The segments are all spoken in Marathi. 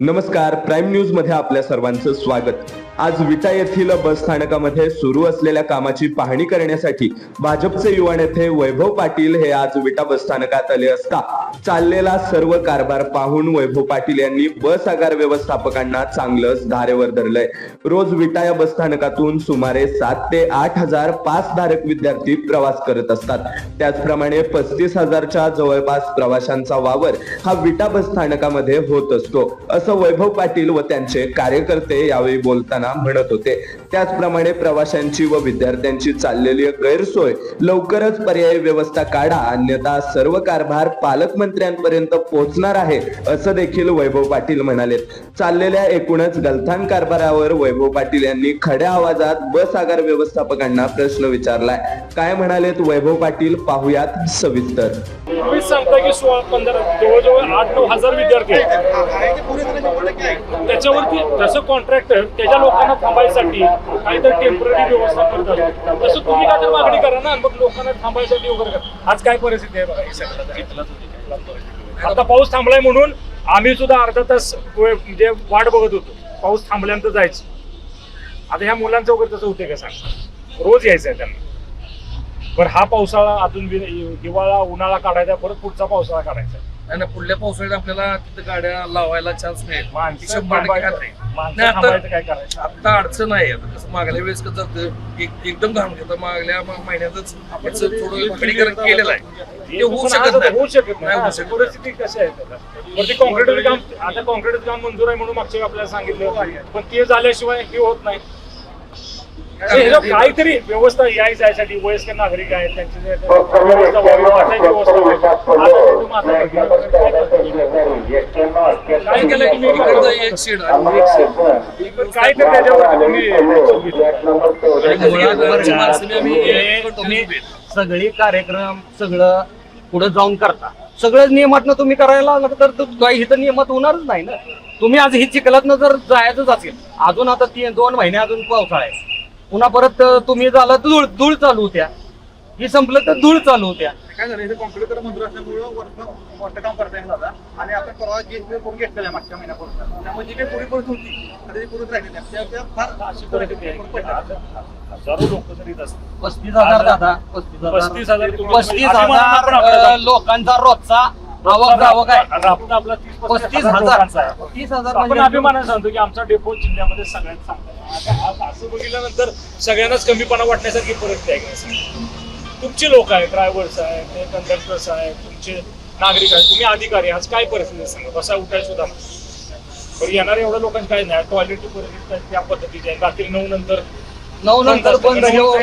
नमस्कार प्राईम न्यूजमध्ये आपल्या सर्वांचं स्वागत. आज विटा येथील बस स्थानकामध्ये सुरू असलेल्या कामाची पाहणी करण्यासाठी भाजपचे युवा नेते वैभव पाटील हे आज विटा बस स्थानकात आले असता चाललेला सर्व कारभार पाहून वैभव पाटील यांनी बस आगार व्यवस्थापकांना चांगलंच धारेवर धरलंय. रोज विटा या बस स्थानकातून सुमारे सात ते आठ हजार पास धारक विद्यार्थी प्रवास करत असतात. त्याचप्रमाणे पस्तीस हजारच्या जवळपास प्रवाशांचा वावर हा विटा बस स्थानकामध्ये होत असतो. असं वैभव पाटील व त्यांचे कार्यकर्ते यावेळी बोलताना म्हणत होते. त्याचप्रमाणे प्रवाशांची व विद्यार्थ्यांची चाललेली गैरसोय लवकरच पर्यायी व्यवस्था काढा. अन्यथा सर्व कारभार पालकमंत्र्यांपर्यंत पोहोचणार आहे असं देखील वैभव पाटील म्हणाले चाललेल्या एकूणच गलथान कारभारावर वैभव पाटील यांनी खड्या आवाजात बस आगार व्यवस्थापकांना प्रश्न विचारलाय. काय म्हणालेत वैभव पाटील? पाहुयात सविस्तर. तुम्हीच सांगता की सोळा पंधरा जवळजवळ आठ नऊ हजार विद्यार्थी त्याच्यावरती जसं कॉन्ट्रॅक्टर त्याच्या लोकांना थांबायसाठी काहीतरी टेंपररी व्यवस्था करतात. तसं तुम्ही काय तर मागणी करा ना मग लोकांना थांबायसाठी वगैरे करा. आज काय परिस्थिती आहे बघा आता पाऊस थांबलाय म्हणून आम्ही सुद्धा अर्धा तास म्हणजे वाट बघत होतो. पाऊस थांबल्यानंतर जायचं. आता ह्या मुलांचं वगैरे तसं होते का सांग? रोज यायचं आहे त्यांना. बरं हा पावसाळा अजून हिवाळा उन्हाळा काढायचा परत पुढचा पावसाळा काढायचा. आणि पुढल्या पावसाळ्यात आपल्याला तिथं गाड्या लावायला चान्स नाही माणसं शंभर टक्के खात्री. माणसं नाही, आता- थांबायचं काय करायचं? आता अडचण आहे. आता कसं मागल्या वेळेस कसं एक- एकदम घालून घेतं मागल्या म- महिन्यातच याचं थोडं खडीकरण केलेलं आहे. ते होऊ शकत नाही. होऊ शकत नाही. होऊ. परिस्थिती कशी आहे त्याला? वरती कॉन्क्रीटचं काम आता कॉन्क्रीटचं काम मंजूर आहे म्हणून मागच्या वेळी आपल्याला सांगितलं. पण ते झाल्याशिवाय हे होत नाही. काहीतरी व्यवस्था याय जायसाठी वयस्कर नागरिक आहेत त्यांची काय? काय केलं की मी एक त्याच्यावर हे उभे. सगळी कार्यक्रम सगळं पुढे जाऊन करता. सगळं नियमातनं तुम्ही करायला लागलं तर काही इथं नियमात होणारच नाही ना. तुम्ही आज ही चिखलातनं जर जायचंच असेल अजून आता तीन दोन महिने अजून पावसाळा आहे. पुन्हा परत तुम्ही झालं तर धूळ धूळ चालू होत्या. ही संपलं तर धूळ चालू होत्या. काय झालं इथे कॉम्प्युटर मंजूर असल्यामुळं वरनं मोठं काम करता येईल दादा. आणि आपण परवा जी करून घेतलेलं आहे मागच्या महिन्यापासून त्यामुळे जी काही पुढे पडत होती आता ती पुढे राहिली नाही त्या- त्या फार अशी परिस्थिती आहे की आता हजारो लोक जरी येत असतील. पस्तीस हजार दादा पस्तीस पस्तीस हजार पस्तीस लोकांचा रोजचा आवक जावक आहे. राबता आपला तीस पस्तीस लोकांचा हजार. तीस हजार आपण म्हणजे अभिमानाने सांगतो की आमचा डेपो जिल्ह्यामध्ये सगळ्यात चांगला. आता असं बघितल्यानंतर सगळ्यांनाच कमीपणा वाटण्यासारखी परिस्थिती आहे? तुमचे लोक आहेत ड्रायव्हर्स आहेत कंडक्टर्स आहेत तुमचे नागरिक आहेत तुम्ही अधिकारी आज काय परिस्थिती सांगा? बसा उठाय सुद्धा. पण येणाऱ्या एवढ्या लोकांची काय नाही. टॉयलेटची परिस्थिती त्या पद्धतीची आहे. रात्री नऊ नंतर नऊ नंतर बंद होतं.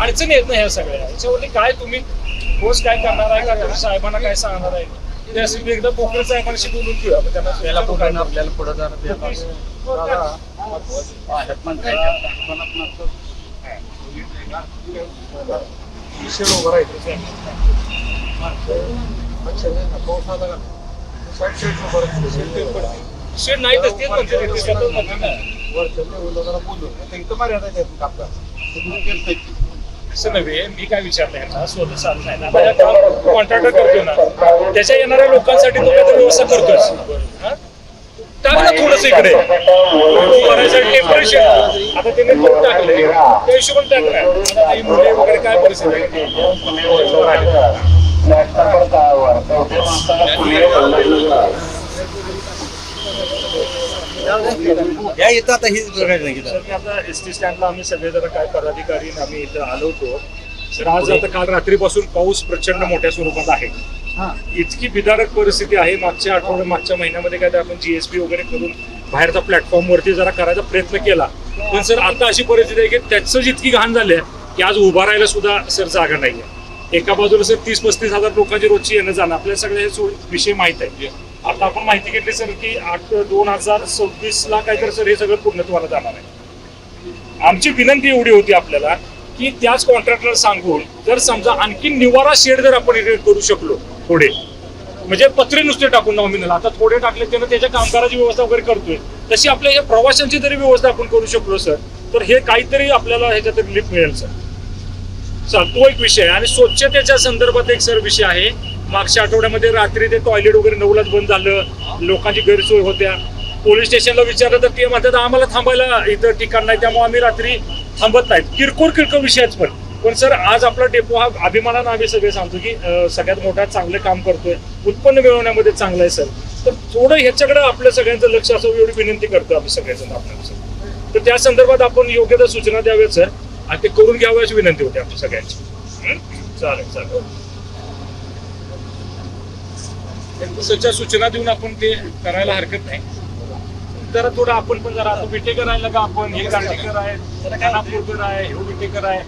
अडचणी येत नाही ह्या सगळ्या. याच्यावरती काय तुम्ही ठोस काय करणार आहे का? साहेबांना काय सांगणार आहे? त्यासाठी एकदा पोखरे साहेबांशी बोलून घेऊया. आपण त्यांना त्याला काय पुढे आपल्याला पुढे जरा हो, विषय उभा राहायचं शेड नाही तेच म्हणते ते स्वतःच म्हणते ना असं नव्हे. मी काय विचारलं यांना स्वतः नाही ना माझ्या काम कॉन्ट्रॅक्टर करतो ना. त्याच्या येणाऱ्या लोकांसाठी तो काहीतरी व्यवस्था करतोच हा? टाक ना थोडस इकडे. टेंपररी शेड आता त्याने थोडं टाकले त्या हिशोबाने टाकणार आता ही मुले वगैरे काय परिस्थिती आहे? या येतं आता ही सर मी आता एस टी स्टँडला आम्ही सगळे जण काय पदाधिकारी आम्ही इथं आलो होतो. सर आज आता काल रात्रीपासून पाऊस प्रचंड मोठ्या स्वरूपात आहे. इतकी बिदारक परिस्थिती आहे. मागच्या आठवड्या मागच्या महिन्यामध्ये काय ते आपण जीएसपी वगैरे करून बाहेरचा प्लॅटफॉर्म वरती जरा करायचा प्रयत्न केला. पण सर आता अशी परिस्थिती आहे की त्याच इतकी घाण झाली आहे की आज उभा राहायला सुद्धा सर जागा नाहीये. एका बाजूला सर तीस पस्तीस हजार लोकांची रोजची येणं जाणं आपल्याला सगळे हे विषय माहीत आहे. आता आपण माहिती घेतली सर की आठ दोन हजार सव्वीस ला काहीतरी सर हे सगळं पूर्णत्वाला जाणार आहे. आमची विनंती एवढी होती आपल्याला की त्याच कॉन्ट्रॅक्टरला सांगून जर समजा आणखी निवारा शेड जर आपण करू शकलो थोडे. म्हणजे पत्रे नुसते टाकून नॉमिनल आता थोडे टाकले त्यानं त्याच्या कामगाराची व्यवस्था वगैरे करतोय. तशी आपल्या या प्रवाशांची जरी व्यवस्था आपण करू शकलो सर. तर हे काहीतरी आपल्याला ह्याच्यात रिलीफ मिळेल सर. सर तो एक विषय आहे. आणि स्वच्छतेच्या संदर्भात एक सर विषय आहे. मागच्या आठवड्यामध्ये रात्री ते टॉयलेट वगैरे नऊलाच बंद झालं. लोकांची गैरसोय होत्या. पोलीस स्टेशनला विचारलं तर ते म्हणतात आम्हाला थांबायला इथं ठिकाण नाही. त्यामुळे आम्ही रात्री थांबत नाहीत. किरकोळ किरकोळ विषयाच पण. पण सर आज आपला डेपो हा अभिमानानं आम्ही सगळे सांगतो की सगळ्यात मोठा चांगलं काम करतोय. उत्पन्न मिळवण्यामध्ये चांगलं आहे सर. तर थोडं ह्याच्याकडे आपल्या सगळ्यांचं लक्ष असावं एवढी विनंती करतो आम्ही सगळ्यांचं आपल्याला सर. तर त्या संदर्भात आपण योग्य त्या सूचना द्याव्यात सर. आणि ते करून घ्यावं अशी विनंती होती आपल्या सगळ्यांची. चालेल चालेल. सच्या सूचना देऊन आपण ते करायला हरकत नाही. जरा थोडं आपण पण जरा विटेकर आहे का आपण हे गांधीकर आहे खानापूरकर आहे हे विटेकर आहे.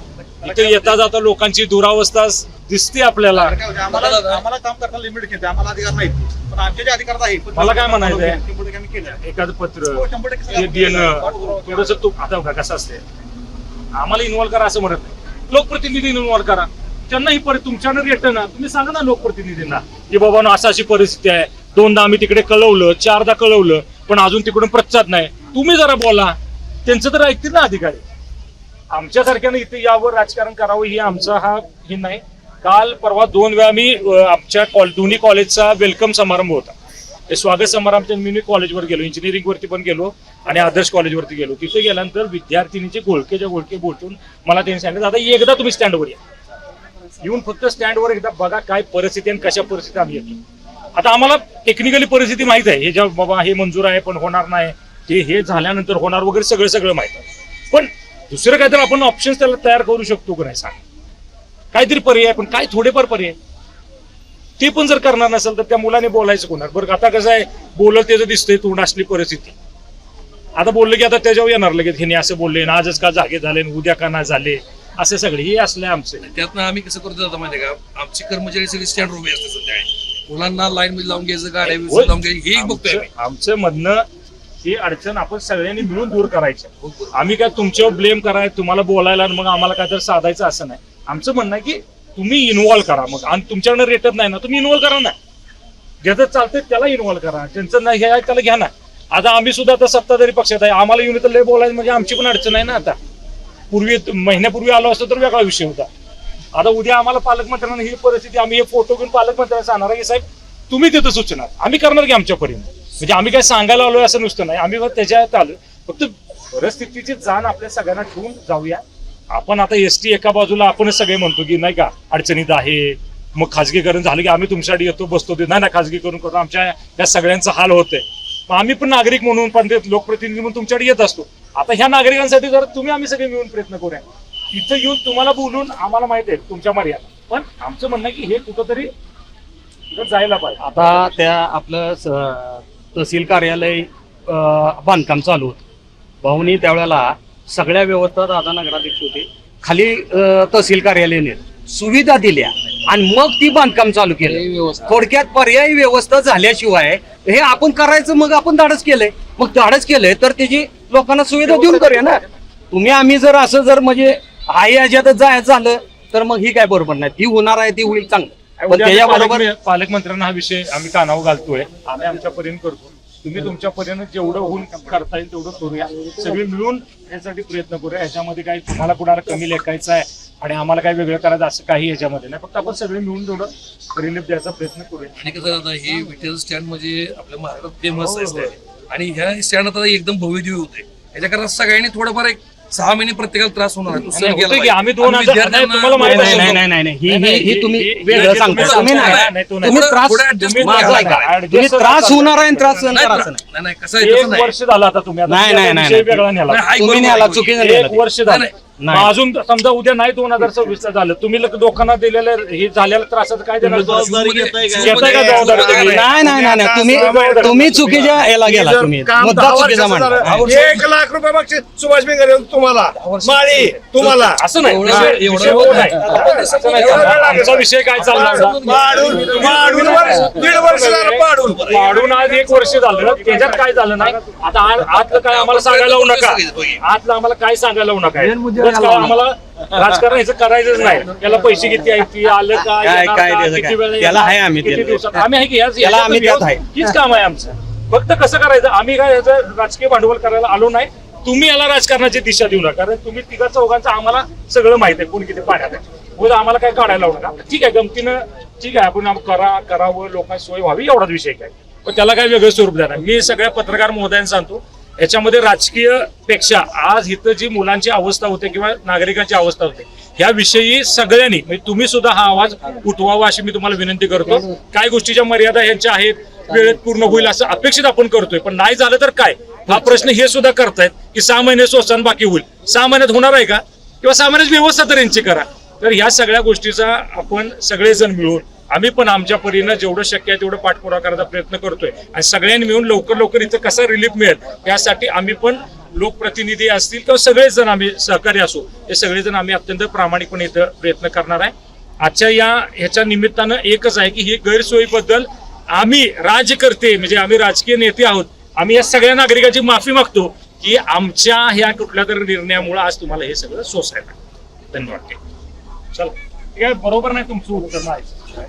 इथे येता जाता लोकांची दुरावस्था दिसते आपल्याला. आम्हाला काम करताना लिमिट घेते. आम्हाला अधिकार नाही पण आमचे जे अधिकार आहे पण मला काय म्हणायचंय? एखादं पत्र हो, हे देणं थोडस तू आता बघा कसं असते आम्हाला इन्व्हॉल्व करा असं म्हणत नाही. लोकप्रतिनिधी इन्व्हॉल्व करा. त्यांना ही परि तुमच्यानं रिटर्न ना. तुम्ही सांगा ना लोकप्रतिनिधींना की बाबा नो अशी अशी परिस्थिती आहे. दोनदा आम्ही तिकडे कळवलं चारदा कळवलं पण अजून तिकडून प्रतिसाद नाही. तुम्ही जरा बोला. त्यांचं तर ऐकतील ना अधिकारी. आमच्यासारख्यानं इथे यावर राजकारण करावं ही आमचा हा हे नाही. काल परवा दोन वेळा मी आमच्या कॉल दोन्ही कॉलेजचा वेलकम समारंभ होता. ते स्वागत समारंभच्या मी कॉलेजवर गेलो इंजिनिअरिंग वरती पण गेलो आणि आदर्श कॉलेजवरती गेलो. तिथे गेल्यानंतर विद्यार्थिनीचे घोळकेच्या घोळके बोलून मला त्यांनी सांगितलं आता एकदा तुम्ही स्टँडवर या. येऊन फक्त स्टँडवर एकदा बघा काय परिस्थिती आणि कशा परिस्थिती आम्ही येतो. आता आम्हाला टेक्निकली परिस्थिती माहीत आहे. हे ज्या बाबा हे मंजूर आहे पण होणार नाही. ते हे झाल्यानंतर होणार वगैरे सगळं सगळं माहीत आहे. पण दुसरं काहीतरी आपण ऑप्शन त्याला तयार करू शकतो का नाही सांग. काहीतरी पर्याय पण काय थोडेफार पर्याय? ते पण जर करणार नसेल तर त्या मुलाने बोलायचं कोणावर बरं आता कसं आहे बोलत त्याचं दिसतंय तोंड असली परिस्थिती. आता बोललं की आता त्याच्यावर येणार लगेच हे असं बोलले ना आजच का जागे झाले उद्या का नाही झाले? असे सगळे हे असले आमचे. त्यातनं आम्ही कसं करतो जातो माहिती का? आमची कर्मचारी सगळी स्टँड उभे असते सध्या. मुलांना लाईन मध्ये लावून घ्यायचं गाड्या लावून घ्यायचं हे बघतोय आमचं आम्ही. ही अडचण आपण सगळ्यांनी मिळून दूर करायची. आम्ही काय तुमच्यावर ब्लेम कराय तुम्हाला बोलायला आणि मग आम्हाला काय तर साधायचं असं नाही. आमचं म्हणणं आहे की तुम्ही इन्व्हॉल्व करा मग. आणि तुमच्याकडनं रेटत नाही ना तुम्ही इन्व्हॉल्व करा ना. ज्याचं चालतंय त्याला इन्व्हॉल्व करा. ज्यांचं नाही हे आहे त्याला घ्या ना. आता आम्ही सुद्धा आता सत्ताधारी पक्षात आहे. आम्हाला येऊन तर लय बोलायचं म्हणजे आमची पण अडचण आहे ना आता. पूर्वी महिन्यापूर्वी आलो असतो तर वेगळा विषय होता. आता उद्या आम्हाला पालकमंत्र्यांना ही परिस्थिती आम्ही हे फोटो घेऊन पालकमंत्र्यांना सांगणार आहे की साहेब तुम्ही तिथं सूचना आम्ही करणार की आमच्या परीने म्हणजे आम्ही काय सांगायला आलोय असं नुसतं नाही. आम्ही फक्त त्याच्यात आलो फक्त परिस्थितीची जाण आपल्या सगळ्यांना ठेवून जाऊया. आपण आता एस टी एका बाजूला आपणच सगळे म्हणतो की नाही का अडचणीत आहे. मग खाजगीकरण झालं की आम्ही तुमच्यासाठी येतो बसतो. ते नाही ना खाजगीकरण करतो. आमच्या या सगळ्यांचा हाल होतोय. मग आम्ही पण नागरिक म्हणून पण लोकप्रतिनिधी म्हणून तुमच्याकडे येत असतो. आता ह्या नागरिकांसाठी जर तुम्ही आम्ही सगळे मिळून प्रयत्न करूया. इथं येऊन तुम्हाला बोलून आम्हाला माहिती आहे तुमच्या मर्यादा. पण आमचं म्हणणं की हे कुठंतरी जायला पाहिजे. आता त्या आपलं तहसील कार्यालय बांधकाम चालू होतं. भाऊनी त्यावेळेला सगळ्या व्यवस्था दादा नगराध्यक्ष होते. खाली तहसील कार्यालय नेलं सुविधा दिल्या आणि मग ती बांधकाम चालू केलं. थोडक्यात पर्यायी व्यवस्था झाल्याशिवाय हे आपण करायचं मग आपण धाडस केलंय. मग धाडस केलंय तर त्याची लोकांना सुविधा देऊन करूया ना. तुम्ही आम्ही जर असं जर म्हणजे आई याच्यातच जायचं झालं तर मग ही काय बरोबर नाही. ती होणार आहे ती होईल चांगलं. पण त्याच्याबरोबर पालक- पालकमंत्र्यांना हा विषय आम्ही कानावर घालतोय. आम्ही आमच्या परीने करतो. तुम्ही तुमच्या परीने जेवढं होऊन करता येईल तेवढं करूया. सगळे मिळून यासाठी प्रयत्न करूया. ह्याच्यामध्ये काही तुम्हाला कुणाला कमी लेखायचं आहे आणि आम्हाला काही वेगळं करायचं असं काही ह्याच्यामध्ये नाही. फक्त आपण सगळे मिळून तेवढं रिलीफ द्यायचा प्रयत्न करूया. आणि कसं आता हे विठ्ठल स्टँड म्हणजे आपल्या महाराष्ट्रात फेमस आहे stand. आणि ह्या स्टँड आता एकदम भव्य होते याच्याकरता सगळ्यांनी थोडंफार एक सहा महिने प्रत्येकाला त्रास होणार आहे. तो नाही, केला होतं की पाहिजे. आम्ही दोन आणि हजार- विद्यार्थ्यांना- नाही, तुम्हाला माहीत नाही नाही. नाही. ही ही ही तुम्ही वेगळं. नाही त्रास पुढे adjust तुम्ही माझं करा. ऐका. Adjust तुम्ही करा. त्रास होणार आहे आणि त्रास नाही, नाही नाही नाही कसं आहे तसं एक नाही वर्ष झालं आता तुम्ही आता नाही, तुम्ही नाही, विषय नाही. वेगळा नेला नाही, ऐक तुम्ही बरोबर न्याला आहे. चुकीचं एक नेलं वर्ष झालं नाही, मग अजून समजा उद्या नाही दोन हजार सव्वीस झालं तुम्ही लोक- लोकांना दिलेलं हे झालेलं त्रासाचं काय देणार? जबाबदारी घेताय का? घेताय का जबाबदारी? तुम्ही? नाही नाही नाही नाही तुम्ही तुम्ही चुकीच्या याला गेला तुम्ही. मुद्दा चुकीचा मांडला. एक लाख रुपये बक्षीस सुभाष बेंगरे तुम्हाला माळी तुम्हाला. असं नाही. एवढं- विषय- एवढं- विषय तो नाही. असं नाही चालणार. आमचा विषय काय चालणार? होता? पाडून पाडून वर्ष दीड वर्ष झालं पाडून वाढून आज एक वर्ष झालं. त्याच्यात काय झालं नाही? आता आ- आतलं काय आम्हाला सांगायला लावू नका. आतलं आम्हाला काय सांगायला लावू नका? काय आम्हाला राजकारण ह्याचं करायचंच नाही. त्याला पैसे किती आहेत? ती आलं का? काय- येणार काय का, त्याचं किती काय? वेळ त्याला आहे आम्ही किती त्याला. दिवसात? आम्ही आहे की याच- त्याला याच्यात आम्ही त्यात आहे. हीच काम आहे आमचं. फक्त कसं करायचं? आम्ही काय याचं राजकीय भांडवल करायला आलो नाही. तुम्ही याला राजकारणाची दिशा देऊ नका. कारण तुम्ही तिघा चौघांचं आम्हाला सगळं माहीत आहे. कोण किती पाण्यात आहे. उद्या आम्हाला काय काढायला लावू नका. ठीक आहे गमतीनं ठीक आहे. आपण आम- करा करावं लोकांची सोय व्हावी एवढाच विषय काय. पण त्याला काय वेगळं स्वरूप देणार. मी सगळ्या पत्रकार महोदयांना सांगतो याच्यामध्ये राजकीयपेक्षा आज इथं जी मुलांची अवस्था होते किंवा नागरिकांची अवस्था होते याविषयी सगळ्यांनी म्हणजे तुम्ही सुद्धा हा आवाज उठवावा अशी मी तुम्हाला विनंती करतो. काय गोष्टीच्या मर्यादा यांच्या आहेत वेळेत पूर्ण होईल असं अपेक्षित आपण करतोय पण नाही झालं तर काय? हा प्रश्न हे सुद्धा करतायत की सहा महिने स्वस्तान बाकी होईल. सहा महिन्यात होणार आहे का? किंवा सहा महिन्यात व्यवस्था तर यांची करा. तर ह्या सगळ्या गोष्टीचा आपण सगळेजण मिळून आम्ही पण आमच्या परीनं जेवढं शक्य आहे तेवढं पाठपुरावा करायचा प्रयत्न करतोय. आणि सगळ्यांनी मिळून लवकर लवकर इथं कसा रिलीफ मिळेल यासाठी आम्ही पण लोकप्रतिनिधी असतील किंवा सगळेच जण आम्ही सहकारी असू हे सगळेजण आम्ही अत्यंत प्रामाणिकपणे इथं प्रयत्न करणार आहे. आजच्या या ह्याच्या निमित्तानं एकच आहे की ही गैरसोयीबद्दल आम्ही राज्यकर्ते म्हणजे आम्ही राजकीय नेते आहोत आम्ही या सगळ्या नागरिकांची माफी मागतो की आमच्या ह्या कुठल्या तरी निर्णयामुळे आज तुम्हाला हे सगळं सोसायला. धन्यवाद. चला. ठीक आहे बरोबर नाही तुमचं उत्तर नाही Saya.